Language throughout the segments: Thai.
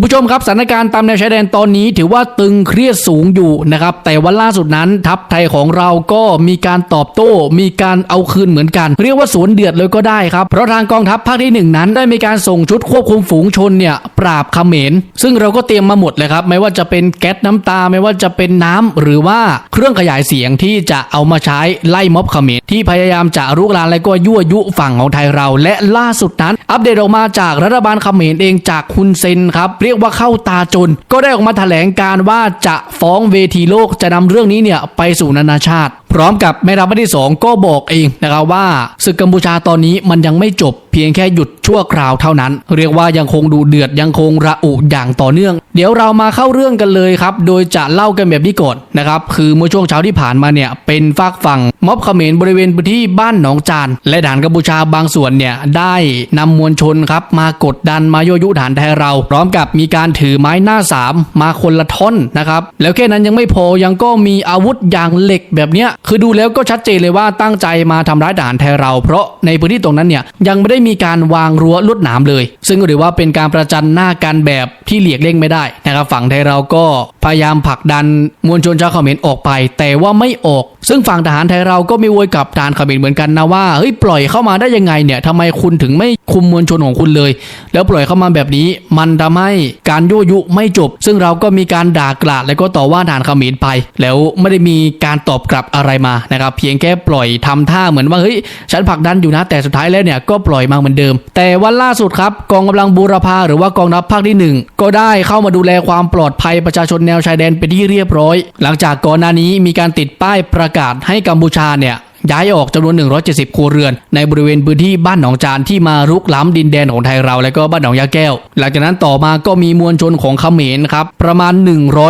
คุณผู้ชมครับสถานการณ์ตามแนวชายแดนตอนนี้ถือว่าตึงเครียดสูงอยู่นะครับแต่วันล่าสุดนั้นทัพไทยของเราก็มีการตอบโต้ มีการเอาคืนเหมือนกัน เรียกว่าสวนเดือดเลยก็ได้ครับ เพราะทางกองทัพภาคที่หนึ่งนั้นได้มีการส่งชุดควบคุมฝูงชนเนี่ยปราบเขมร ซึ่งเราก็เตรียมมาหมดเลยครับ ไม่ว่าจะเป็นแก๊สน้ำตา ไม่ว่าจะเป็นน้ำหรือว่าเครื่องขยายเสียงที่จะเอามาใช้ไล่ม็อบเขมร ที่พยายามจะรุกรานและก็ยั่วยุฝั่งของไทยเรา และล่าสุดนั้น อัปเดตออกมาจากรัฐบาลเขมรเองจากคุณเซนครับเรียกว่าเข้าตาจน ก็ได้ออกมาแถลงการว่าจะฟ้องเวทีโลกจะนำเรื่องนี้เนี่ยไปสู่นานาชาติ พร้อมกับแม่ทัพที่ 2 ก็บอกเองนะครับว่าศึกกัมพูชาตอนนี้มันยังไม่จบเพียงแค่หยุดชั่วคราวเท่านั้น เรียกว่ายังคงดูเดือดยังคงระอุอย่างต่อเนื่อง เดี๋ยวเรามาเข้าเรื่องกันเลยครับ โดยจะเล่ากันแบบนี้ก่อนนะครับคือเมื่อช่วงเช้าที่ผ่านมาเนี่ยเป็นฝากฝั่งม็อบเขมรบริเวณพื้นที่บ้านหนองจาน และฐานกัมพูชาบางส่วนเนี่ยได้นำมวลชนครับมากดดันมายั่วยุฐานไทยเรา พร้อมกับมีการถือไม้หน้าสามมาคนละท่อนนะครับแล้วแค่นั้นยังไม่พอยังก็มีอาวุธอย่างเหล็กแบบเนี้ยคือดูแล้วก็ชัดเจนเลยว่าตั้งใจมาทำร้ายทหารไทยเรา เพราะในพื้นที่ตรงนั้นเนี่ยยังไม่ได้มีการวางรั้วลวดหนามเลย ซึ่งก็ถือว่าเป็นการประจันหน้ากันแบบที่เหลียกเล่งไม่ได้นะครับฝั่งไทยเราก็พยายามผลักดันมวลชนชาวเขมรออกไป แต่ว่าไม่ออก ซึ่งฝั่งทหารไทยเราก็มีโวยกับทารเขมรเหมือนกันนะว่าเฮ้ยปล่อยเข้ามาได้ยังไงเนี่ยทำไมคุณถึงไม่คุมมวลชนของคุณเลย แล้วปล่อยเข้ามาแบบนี้ มันทำให้การยั่วยุไม่จบ ซึ่งเราก็มีการด่ากราดแล้วก็ต่อว่าทารเขมรไป แล้วไม่ได้มีการตอบกลับอะไรมานะครับเพียงแค่ปล่อยทำท่าเหมือนว่าเฮ้ยฉันผลักดันอยู่นะแต่สุดท้ายแล้วเนี่ยก็ปล่อยมาเหมือนเดิม แต่วันล่าสุดครับกองกำลังบูรพาหรือว่ากองทัพภาคที่หนึ่งก็ได้เข้ามาดูแลความปลอดภัยประชาชนแนวชายแดนเป็นที่เรียบร้อย หลังจากก่อนหน้านี้มีการติดป้ายประกาศให้กัมพูชาเนี่ย ย้ายออกจำนวน 170 ครัวเรือน ในบริเวณพื้นที่บ้านหนองจานที่มารุกล้ำดินแดนของไทยเรา และก็บ้านหนองยาแก้ว หลังจากนั้นต่อมาก็มีมวลชนของเขมรครับประมาณ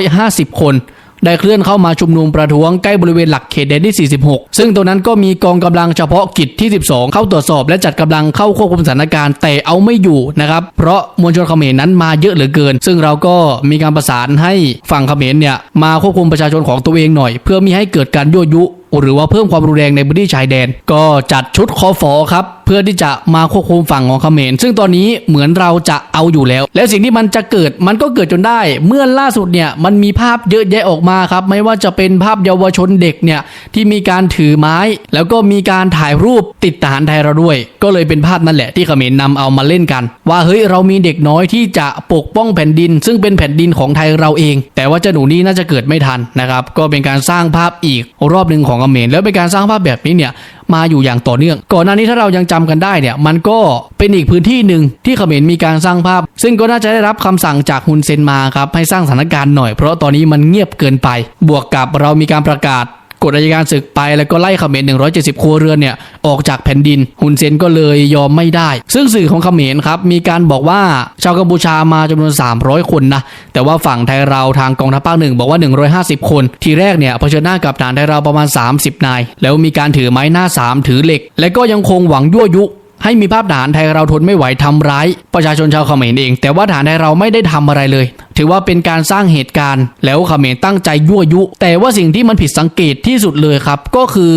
150 คนได้เคลื่อนเข้ามาชุมนุมประท้วงใกล้บริเวณหลักเขตแดนที่ 46 ซึ่งตรงนั้นก็มีกองกำลังเฉพาะกิจที่ 12 เข้าตรวจสอบและจัดกำลังเข้าควบคุมสถานการณ์แต่เอาไม่อยู่นะครับ เพราะมวลชนเขมรนั้นมาเยอะเหลือเกิน ซึ่งเราก็มีการประสานให้ฝั่งเขมรเนี่ยมาควบคุมประชาชนของตัวเองหน่อย เพื่อมิให้เกิดการยั่วยุหรือว่าเพิ่มความรุนแรงในพื้นที่ชายแดน ก็จัดชุดคอฟอครับเพื่อที่จะมาควบคุมฝั่งของเขมร ซึ่งตอนนี้เหมือนเราจะเอาอยู่แล้ว และสิ่งที่มันจะเกิดมันก็เกิดจนได้ เมื่อล่าสุดเนี่ยมันมีภาพเยอะแยะออกมาครับ ไม่ว่าจะเป็นภาพเยาวชนเด็กเนี่ยที่มีการถือไม้ แล้วก็มีการถ่ายรูปติดทหารไทยเราด้วย ก็เลยเป็นภาพนั่นแหละที่เขมรนำเอามาเล่นกัน ว่าเฮ้ยเรามีเด็กน้อยที่จะปกป้องแผ่นดิน ซึ่งเป็นแผ่นดินของไทยเราเอง แต่ว่าเจ้าหนูนี่น่าจะเกิดไม่ทันนะครับก็เป็นการสร้างภาพอีกรอบหนึ่งของเขมรแล้วเป็นการสร้างภาพแบบนี้เนี่ยมาอยู่อย่างต่อเนื่อง ก่อนหน้านี้ถ้าเรายังจำกันได้เนี่ยมันก็เป็นอีกพื้นที่หนึ่งที่เขมรมีการสร้างภาพ ซึ่งก็น่าจะได้รับคำสั่งจากฮุนเซนมาครับให้สร้างสถานการณ์หน่อยเพราะตอนนี้มันเงียบเกินไป บวกกับเรามีการประกาศ กฎอัยการศึกไปแล้วก็ไล่เขมร170 ครัวเรือนเนี่ยออกจากแผ่นดินฮุนเซนก็เลยยอมไม่ได้ ซึ่งสื่อของเขมรครับมีการบอกว่าชาวกัมพูชามาจำนวน 300 คนนะแต่ว่าฝั่งไทยเราทางกองทัพภาคหนึ่งบอกว่า 150 คน ทีแรกเนี่ยเผชิญหน้ากับฐานไทยเราประมาณ 30 นาย แล้วมีการถือไม้หน้าสามถือเหล็ก และก็ยังคงหวังยั่วยุ ให้มีภาพทหารไทยเราทนไม่ไหวทำร้าย ประชาชนชาวเขมรเอง แต่ว่าทหารไทยเราไม่ได้ทำอะไรเลย ถือว่าเป็นการสร้างเหตุการณ์ แล้วเขมรตั้งใจยั่วยุ แต่ว่าสิ่งที่มันผิดสังเกตที่สุดเลยครับ ก็คือ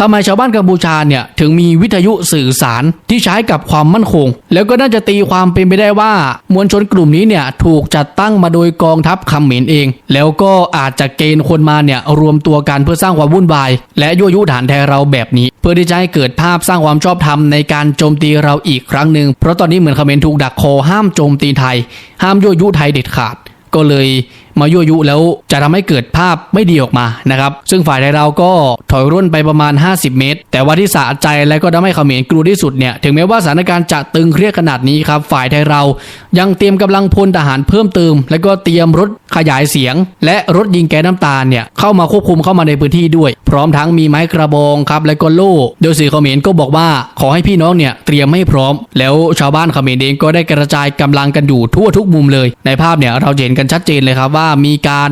ทำไมชาวบ้านกัมพูชาเนี่ยถึงมีวิทยุสื่อสารที่ใช้กับความมั่นคง แล้วก็น่าจะตีความเป็นไปได้ว่า มวลชนกลุ่มนี้เนี่ยถูกจัดตั้งมาโดยกองทัพเขมรเอง แล้วก็อาจจะเกณฑ์คนมาเนี่ยรวมตัวกันเพื่อสร้างความวุ่นวาย และยั่วยุฐานไทยเราแบบนี้ เพื่อที่จะให้เกิดภาพสร้างความชอบธรรมในการโจมตีเราอีกครั้งหนึ่งเพราะตอนนี้เหมือนเขมรถูกดักคอห้ามโจมตีไทย ห้ามยั่วยุไทยเด็ดขาด ก็เลยมายั่วยุแล้วจะทำให้เกิดภาพไม่ดีออกมานะครับซึ่งฝ่ายไทยเราก็ถอยร่นไปประมาณ 50 เมตร แต่ว่าที่สะใจและก็ทำให้เขมรกลัวที่สุดเนี่ยถึงแม้ว่าสถานการณ์จะตึงเครียดขนาดนี้ครับฝ่ายไทยเรายังเตรียมกำลังพลทหารเพิ่มเติม และก็เตรียมรถขยายเสียง และรถยิงแก๊สน้ำตาลเนี่ยเข้ามาควบคุมเข้ามาในพื้นที่ด้วย พร้อมทั้งมีไม้กระบองครับและก็โล่โดยสื่อเขมรก็บอกว่าขอให้พี่น้องเนี่ยเตรียมให้พร้อม แล้วชาวบ้านเขมรเองก็ได้กระจายกำลังกันอยู่ทั่วทุกมุมเลย ในภาพเนี่ยเราเห็นกันชัดเจนเลยครับว่าามีการ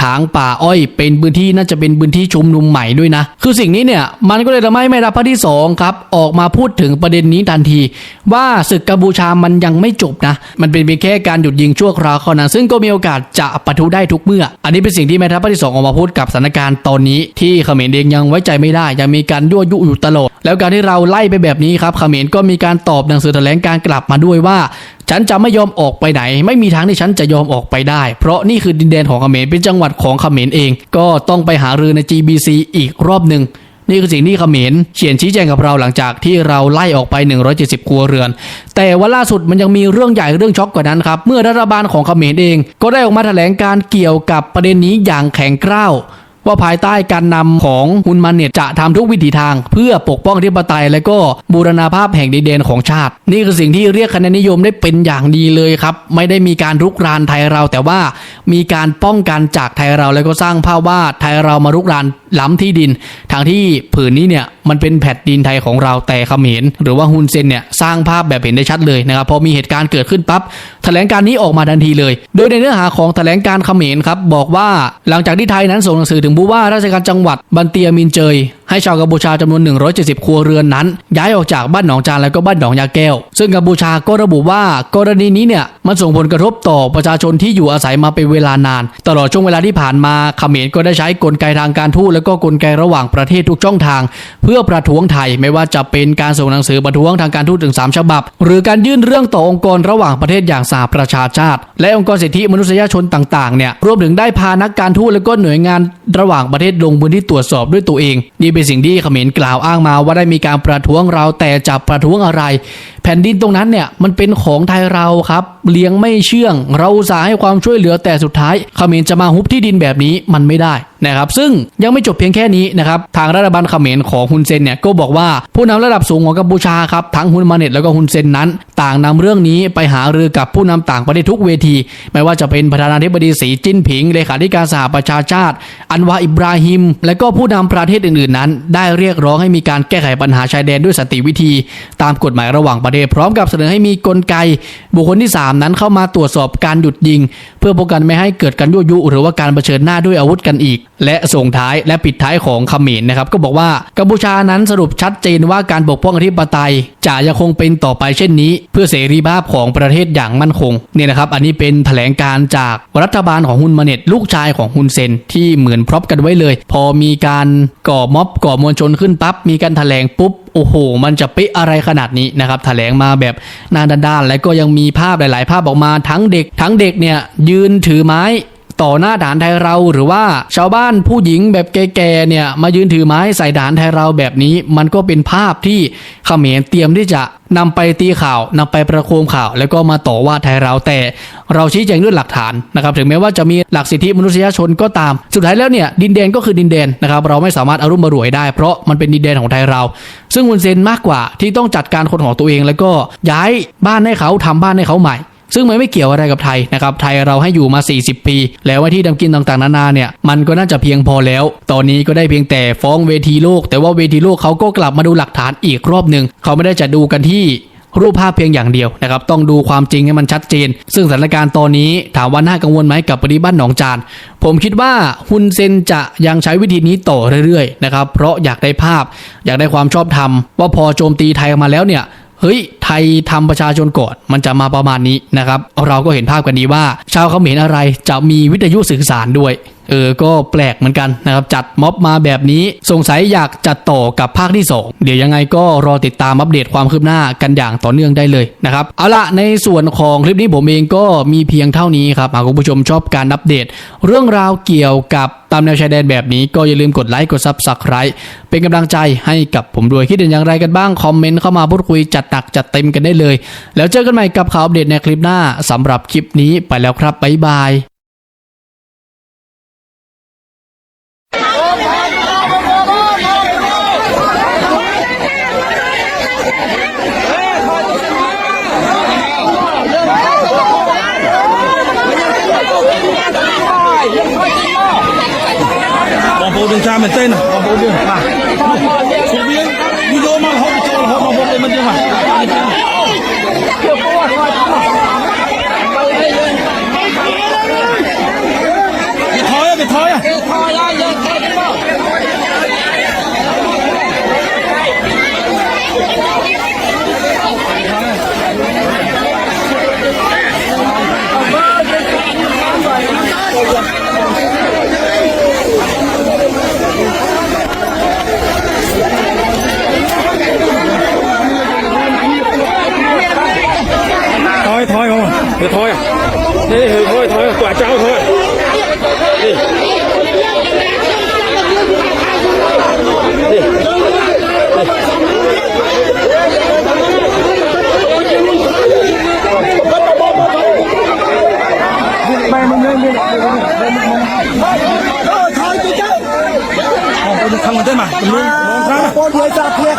ถางป่าอ้อย เป็นพื้นที่น่าจะเป็นพื้นที่ชุมนุมใหม่ด้วยนะ คือสิ่งนี้เนี่ยมันก็เลยทำให้แม่ทัพภาคที่สองครับออกมาพูดถึงประเด็นนี้ทันที ว่าศึกกัมพูชามันยังไม่จบนะ มันเป็นเพียงแค่การหยุดยิงชั่วคราวเท่านั้นซึ่งก็มีโอกาสจะปะทุได้ทุกเมื่อ อันนี้เป็นสิ่งที่แม่ทัพภาคที่สองออกมาพูดกับสถานการณ์ตอนนี้ ที่เขมรเองยังไว้ใจไม่ได้ยังมีการยั่วยุอยู่ตลอดแล้วการที่เราไล่ไปแบบนี้ครับเขมรก็มีการตอบหนังสือแถลงการกลับมาด้วยว่า ฉันจะไม่ยอมออกไปไหน ไม่มีทางที่ฉันจะยอมออกไปได้ เพราะนี่คือดินแดนของเขมรเป็นจังหวัดของเขมรเอง ก็ต้องไปหารือใน GBC อีกรอบหนึ่งนี่คือสิ่งที่เขมรเขียนชี้แจงกับเราหลังจากที่เราไล่ออกไป 170 ครัวเรือน แต่ว่าล่าสุดมันยังมีเรื่องใหญ่เรื่องช็อกกว่านั้นครับ เมื่อรัฐบาลของเขมรเอง ก็ได้ออกมาแถลงการเกี่ยวกับประเด็นนี้อย่างแข็งกร้าว ว่าภายใต้การนำของฮุนมันเนตจะทำทุกวิถีทาง เพื่อปกป้องอธิปไตยและก็บูรณาภาพแห่งดินแดนของชาติ นี่คือสิ่งที่เรียกคะแนนนิยมได้เป็นอย่างดีเลยครับ ไม่ได้มีการรุกรานไทยเรา แต่ว่ามีการป้องกันจากไทยเราแล้วก็สร้างภาพว่าไทยเรามารุกรานล้ำที่ดิน ทางที่ผืนนี้เนี่ยมันเป็นแผ่นดินไทยของเราแต่เขมรหรือว่าฮุนเซนเนี่ยสร้างภาพแบบเห็นได้ชัดเลยนะครับพอมีเหตุการณ์เกิดขึ้นปั๊บแถลงการนี้ออกมาทันทีเลย โดยในเนื้อหาของแถลงการเขมรครับบอกว่าหลังจากที่ไทยนั้นส่งหนังสือถึงผู้ว่าราชการจังหวัดบันเตียมินเจย ให้ชาวกัมพูชาจำนวน 170 ครัวเรือนนั้น ย้ายออกจากบ้านหนองจานแล้วก็บ้านหนองยาแก้ว ซึ่งกัมพูชาก็ระบุว่ากรณีนี้เนี่ยมันส่งผลกระทบต่อประชาชนที่อยู่อาศัยมาเป็นเวลานาน ตลอดช่วงเวลาที่ผ่านมาเขมรก็ได้ใช้กลไกทางการทูตและก็กลไกระหว่างประเทศทุกช่องทาง เพื่อประท้วงไทยไม่ว่าจะเป็นการส่งหนังสือประท้วงทางการทูตถึง 3 ฉบับ หรือการยื่นเรื่องต่อองค์กรระหว่างประเทศอย่างสหประชาชาติ และองค์กรสิทธิมนุษยชนต่างๆเนี่ยรวมถึงได้พานักการทูตและก็หน่วยงานระหว่างประเทศลงพื้นที่ตรวจสอบด้วยตัวเองนี่เป็นสิ่งที่เขมรกล่าวอ้างมาว่าได้มีการประท้วงเราแต่จะประท้วงอะไรแผ่นดินตรงนั้นเนี่ยมันเป็นของไทยเราครับเลี้ยงไม่เชื่อง เราสาให้ความช่วยเหลือแต่สุดท้ายเขมรจะมาฮุบที่ดินแบบนี้มันไม่ได้นะครับซึ่งยังไม่จบเพียงแค่นี้นะครับทางรัฐบาลเขมรของฮุนเซนเนี่ยก็บอกว่าผู้นำระดับสูงของกัมพูชาครับทั้งฮุนมาเน็ตแล้วก็ฮุนเซนนั้น ต่างนำเรื่องนี้ไปหารือกับผู้นำต่างประเทศทุกเวที ไม่ว่าจะเป็นประธานาธิบดีสีจิ้นผิงเลขาธิการสหประชาชาติ อันวาอิบราฮิม และก็ผู้นำประเทศอื่นๆนั้น ได้เรียกร้องให้มีการแก้ไขปัญหาชายแดนด้วยสันติวิธี ตามกฎหมายระหว่างประเทศพร้อมกับเสนอให้มีกลไก บุคคลที่ 3 นั้นเข้ามาตรวจสอบการหยุดยิง เพื่อป้องกันไม่ให้เกิดการยั่วยุ หรือว่าการเผชิญหน้าด้วยอาวุธกันอีก และส่งท้ายและปิดท้ายของขมรนะครับก็บอกว่ากัมพูชานั้นสรุปชัดเจนว่าการปกป้องอธิปไตยจะยังคงเป็นต่อไปเช่นนี้ เพื่อเสรีภาพของประเทศอย่างมั่นคงเนี่ยนะครับอันนี้เป็นแถลงการจากรัฐบาลของฮุนมาเน็ตลูกชายของฮุนเซนที่เหมือนพร็อพกันไว้เลย พอมีการก่อม็อบก่อมวลชนขึ้นปั๊บมีการแถลงปุ๊บ โอ้โห มันจะเป๊ะอะไรขนาดนี้นะครับแถลงมาแบบหนาด้านๆ และก็ยังมีภาพหลาย ๆ ภาพออกมาทั้งเด็ก ทั้งเด็กเนี่ยยืนถือไม้ ต่อหน้าฐานไทยเราหรือว่าชาวบ้านผู้หญิงแบบแก่ๆเนี่ยมายืนถือไม้ใส่ฐานไทยเราแบบนี้ มันก็เป็นภาพที่เขมรเตรียมที่จะนำไปตีข่าวนำไปประโคมข่าว แล้วก็มาต่อว่าไทยเราแต่เราชี้แจงด้วยหลักฐานนะครับถึงแม้ว่าจะมีหลักสิทธิมนุษยชนก็ตาม สุดท้ายแล้วเนี่ยดินแดนก็คือดินแดนนะครับเราไม่สามารถอารุ่มมารวยได้เพราะมันเป็นดินแดนของไทยเรา ซึ่งวุนเซนมากกว่าที่ต้องจัดการคนของตัวเอง แล้วก็ย้ายบ้านให้เขาทำบ้านให้เขาใหม่ ซึ่งมันไม่เกี่ยวอะไรกับไทยนะครับไทยเราให้อยู่มา 40 ปี แล้วว่าที่ดำกินต่างๆนานาเนี่ยมันก็น่าจะเพียงพอแล้ว ตอนนี้ก็ได้เพียงแต่ฟ้องเวทีโลก แต่ว่าเวทีโลกเขาก็กลับมาดูหลักฐานอีกรอบหนึ่งเขาไม่ได้จะดูกันที่รูปภาพเพียงอย่างเดียวนะครับต้องดูความจริงให้มันชัดเจน ซึ่งสถานการณ์ตอนนี้ถามว่าน่ากังวลไหมกับปฏิบัติหนองจาน ผมคิดว่าฮุนเซนจะยังใช้วิธีนี้ต่อเรื่อยๆนะครับเพราะอยากได้ภาพ อยากได้ความชอบธรรมว่าพอโจมตีไทยมาแล้วเนี่ย เฮ้ยไทยทำประชาชนก่อนมันจะมาประมาณนี้นะครับ เราก็เห็นภาพกันดีว่า ชาวเขมรอะไรจะมีวิทยุสื่อสารด้วยเออ ก็แปลกเหมือนกันนะครับ จัดม็อบมาแบบนี้ สงสัยอยากจัดต่อกับภาคที่ 2 เดี๋ยวยังไงก็รอติดตามอัปเดตความคืบหน้ากันอย่างต่อเนื่องได้เลยนะครับ เอาละในส่วนของคลิปนี้ผมเองก็มีเพียงเท่านี้ครับ หากคุณผู้ชมชอบการอัปเดต เรื่องราวเกี่ยวกับตามแนวชายแดนแบบนี้ก็อย่าลืมกดไลค์กดซับสไคร b e เป็นกำลังใจให้กับผมด้วยคิดเห็นอย่างไรกันบ้าง คอมเมนต์เข้ามาพูดคุยจัดหนักจัดเต็มกันได้เลย แล้วเจอกันใหม่กับข่าวอัปเดตในคลิปหน้าสำหรับคลิปนี้ไปแล้วครับบ๊ายบาย bộ tra mình tên này. Và bộ đường à. Xuống biển đi vô mà hộp chỗ hộp mà hộp lên bên kia mà.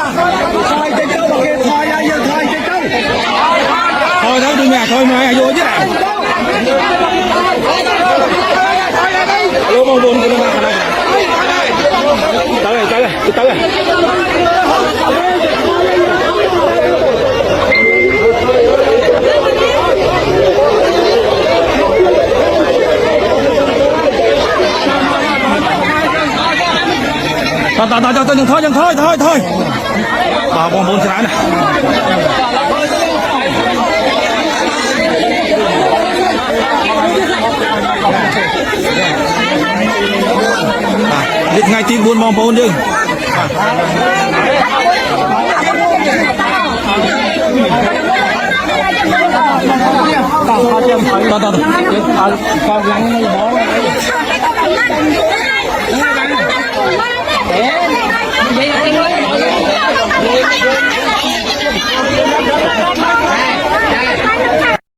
ละทอยเจ้าบอกเกทอยอะไรยังทอยเจ้า thôi thôi đừng nhà thôi mà vô chứ nào vô vô vô ba thằng tới rồi tới rồi tới rồi thôi thôi thôi thôi thôi thôi thôi thôi bà bông bông sẽ này នេះថ្ងៃទី4បងប្អូនយើងតោះតោះកំឡាំងនៅល្បងនិយាយអីហ្នឹង